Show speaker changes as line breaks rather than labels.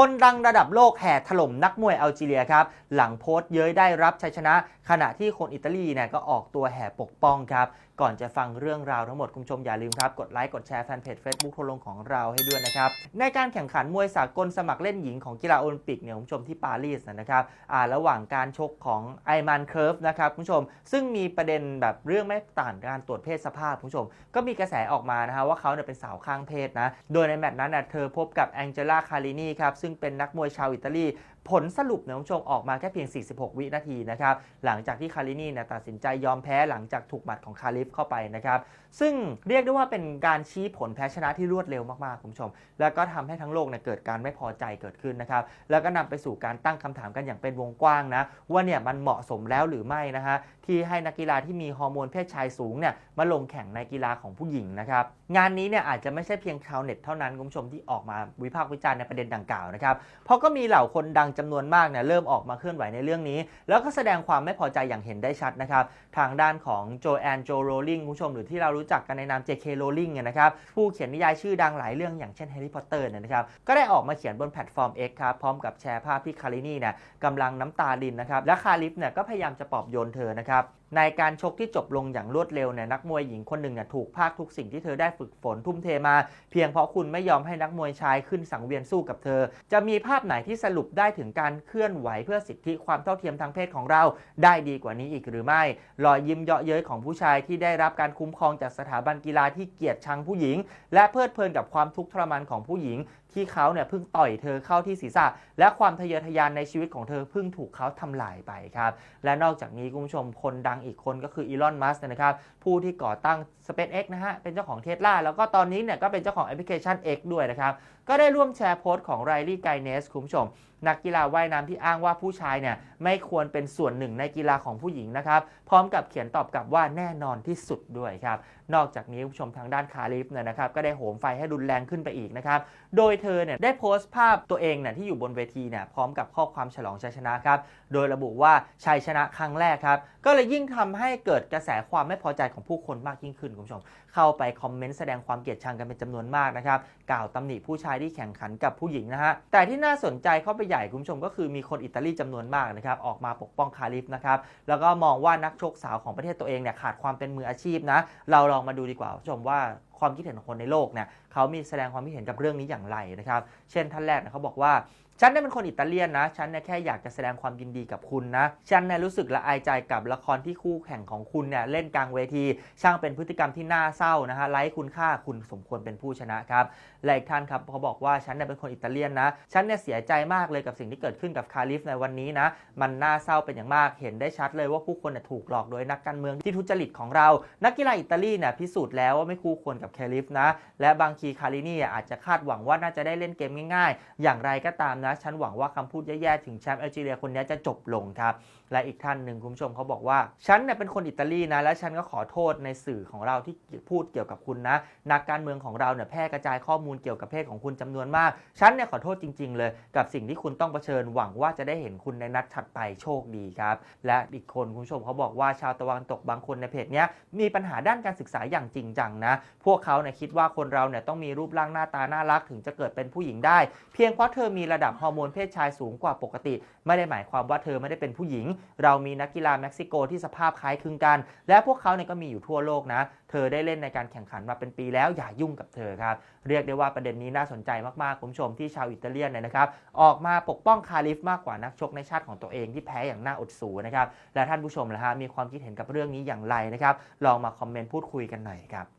คนดังระดับโลกแห่ถล่มนักมวยอัลจีเรียครับ หลังโพสต์เย้ยได้รับชัยชนะ ขณะที่คนอิตาลีเนี่ยก็ออกตัวแห่ปกป้องครับ ก่อนจะฟังเรื่องราวทั้งหมดคุณผู้ชมอย่าลืมครับ กดไลค์กดแชร์แฟนเพจ Facebook ทัวร์ลงของเราให้ด้วยนะครับ ในการแข่งขันมวยสากลสมัครเล่นหญิงของกีฬาโอลิมปิกเนี่ยคุณผู้ชมที่ปารีสนะครับอ่าระหว่างการชกของไอมันเคิร์ฟนะครับคุณผู้ชม ซึ่งมีประเด็นแบบเรื่องไม่ต่างการตรวจเพศสภาพคุณผู้ชม ก็มีกระแสออกมานะฮะว่าเขาเนี่ยเป็นสาวข้างเพศนะโดยในแมตช์นั้นน่ะเธอพบกับแองเจล่าคารินีครับซงเป็นนักมวยชาวอิตาลี ผลสรุปเนี่ยคุณผู้ชมออกมาแค่เพียง 46 วินาทีนะครับ หลังจากที่คารินีเนี่ยตัดสินใจยอมแพ้หลังจากถูกหมัดของคาลิฟเข้าไปนะครับ ซึ่งเรียกได้ว่าเป็นการชี้ผลแพ้ชนะที่รวดเร็วมากๆคุณผู้ชม แล้วก็ทำให้ทั้งโลกเนี่ยเกิดการไม่พอใจเกิดขึ้นนะครับ แล้วก็นำไปสู่การตั้งคำถามกันอย่างเป็นวงกว้างนะว่าเนี่ยมันเหมาะสมแล้วหรือไม่นะฮะที่ให้นักกีฬาที่มีฮอร์โมนเพศชายสูงเนี่ยมาลงแข่งในกีฬาของผู้หญิงนะครับงานนี้เนี่ยอาจจะไม่ใช่เพียงชาวเน็ตเท่านั้นคุณผู้ชมที่ออกมาวิพากษ์วิจารณ์ในประเด็นดังกล่าวนะครับเพราะก็มีเหล่าคนดังจำนวนมากเนี่ยเริ่มออกมาเคลื่อนไหวในเรื่องนี้ แล้วก็แสดงความไม่พอใจอย่างเห็นได้ชัดนะครับทางด้านของโจแอนโจโรลิงคุณผู้ชมหรือที่เรารู้จักกันในนาม JK Rowling เนี่ยนะครับผู้เขียนนิยายชื่อดังหลายเรื่องอย่างเช่น Harry Potter เนี่ยนะครับก็ได้ออกมาเขียนบนแพลตฟอร์ม X ครับพร้อมกับแชร์ภาพที่คารินีเนี่ยกำลังน้ำตาลินนะครับและคาลิฟเนี่ยก็พยายามจะปลอบโยนเธอนะครับในการชกที่จบลงอย่างรวดเร็วเนี่ยนักมวยหญิงคนหนึ่งเนี่ยถูกพากทุกสิ่งที่เธอได้ฝึกฝนทุ่มเทมา เพียงเพราะคุณไม่ยอมให้นักมวยชายขึ้นสังเวียนสู้กับเธอ จะมีภาพไหนที่สรุปได้ถึงการเคลื่อนไหวเพื่อสิทธิความเท่าเทียมทางเพศของเรา ได้ดีกว่านี้อีกหรือไม่รอยยิ้มเยาะเย้ยของผู้ชายที่ได้รับการคุ้มครองจากสถาบันกีฬาที่เกลียดชังผู้หญิง และเพลิดเพลินกับความทุกข์ทรมานของผู้หญิง ที่เขาเนี่ยเพิ่งต่อยเธอเข้าที่ศีรษะ และความทะเยอทะยานในชีวิตของเธอเพิ่งถูกเขาทำลายไปครับและนอกจากนี้คุณผู้ชมคนดังอีกคนก็คืออีลอน มัสนะครับ ผู้ที่ก่อตั้ง SpaceX นะฮะ เป็นเจ้าของเทสลาแล้วก็ตอนนี้เนี่ยก็เป็นเจ้าของแอปพลิเคชัน X ด้วยนะครับ ก็ได้ร่วมแชร์โพสต์ของไรลี่ไกเนสคุณผู้ชม นักกีฬาว่ายน้ำที่อ้างว่าผู้ชายเนี่ยไม่ควรเป็นส่วนหนึ่งในกีฬาของผู้หญิงนะครับ พร้อมกับเขียนตอบกลับว่าแน่นอนที่สุดด้วยครับ นอกจากนี้คุณผู้ชมทางด้านคาลิฟเนี่ยนะครับก็ได้โหมไฟให้รุนแรงขึ้นไปอีกนะครับ โดยเธอเนี่ยได้โพสต์ภาพตัวเองเนี่ยที่อยู่บนเวทีเนี่ยพร้อมกับข้อความฉลองชัยชนะครับ โดยระบุว่าชัยชนะครั้งแรกครับ ก็เลยยิ่งทำให้เกิดกระแสความไม่พอใจของผู้คนมากยิ่งขึ้นคุณผู้ชม เข้าไปคอมเมนต์แสดงความเกลียดชังกันเป็นจำนวนมากนะครับ กล่าวตำหนิผู้ชายที่แข่งขันกับผู้หญิงนะฮะ แต่ที่น่าสนใจเข้าไปใหญ่คุณผู้ชมก็คือมีคนอิตาลีจำนวนมากนะครับ ออกมาปกป้องคาลิฟนะครับ แล้วก็มองว่านักชกสาวของประเทศตัวเองเนี่ยขาดความเป็นมืออาชีพนะ เราลองมาดูดีกว่าคุณผู้ชมว่าความคิดเห็นของคนในโลกเนี่ย เขามีแสดงความคิดเห็นกับเรื่องนี้อย่างไรนะครับ เช่นท่านแรกเนี่ยเขาบอกว่าฉันเนี่ยเป็นคนอิตาเลียนนะ ฉันเนี่ยแค่อยากจะแสดงความยินดีกับคุณนะ ฉันเนี่ยรู้สึกละอายใจกับละครที่คู่แข่งของคุณเนี่ยเล่นกลางเวที ช่างเป็นพฤติกรรมที่น่าเศร้านะฮะไร้คุณค่าคุณสมควรเป็นผู้ชนะครับ และอีกท่านครับเขาบอกว่าฉันเนี่ยเป็นคนอิตาเลียนนะ ฉันเนี่ยเสียใจมากเลยกับสิ่งที่เกิดขึ้นกับคาลิฟในวันนี้นะ มันน่าเศร้าเป็นอย่างมาก เห็นได้ชัดเลยว่าผู้คนเนี่ยถูกหลอกโดยนักการเมืองที่ทุจริตของเรา นักกีฬาอิตาลีเนี่ยพิสูจน์แล้วว่าไม่คู่ควรกับคาลิฟนะ และบางทีคารินี่อาจจะคาดหวังว่าน่าจะได้เล่นเกมง่ายๆ อย่างไรก็ตามนะ ฉันหวังว่าคำพูดแย่ๆ ถึงแชมป์แอลจีเรียคนนี้จะจบลงครับ และอีกท่านหนึ่งคุณผู้ชมเขาบอกว่า ฉันเนี่ยเป็นคนอิตาลีนะ และฉันก็ขอโทษในสื่อของเราที่พูดเกี่ยวกับคุณนะ นักการเมืองของเราเนี่ยแพร่กระจายข้อมูลเกี่ยวกับเพศของคุณจำนวนมาก ฉันเนี่ยขอโทษจริง ๆ เลย กับสิ่งที่คุณต้องเผชิญหวังว่าจะได้เห็นคุณในนัดถัดไปโชคดีครับ และอีกคนคุณผู้ชมเขาบอกว่าชาวตะวันตกบางคนในเพจเนี้ยมีปัญหาด้านการศึกษาอย่างจริงจังนะ พวกเขาเนี่ยคิดว่าคนเราเนี่ยต้องมีรูปร่างหน้าตาน่ารักถึงจะเกิดเป็นผู้หญิงได้ เพียงเพราะเธอมีระดับฮอร์โมนเพศชายสูงกว่าปกติ ไม่ได้หมายความว่าเธอไม่ได้เป็นผู้หญิง เรามีนักกีฬาเม็กซิโกที่สภาพคล้ายคลึงกัน และพวกเขาเนี่ยก็มีอยู่ทั่วโลกนะ เธอได้เล่นในการแข่งขันมาเป็นปีแล้วอย่ายุ่งกับเธอครับ เรียกได้ว่าประเด็นนี้น่าสนใจมากๆคุณผู้ชมที่ชาวอิตาเลียนเนี่ยนะครับออกมาปกป้องคาลิฟมากกว่านักชกในชาติของตัวเองที่แพ้อย่างน่าอดสูนะครับและท่านผู้ชมล่ะฮะมีความคิดเห็นกับเรื่องนี้อย่างไรนะครับลองมาคอมเมนต์พูดคุยกันหน่อยครับ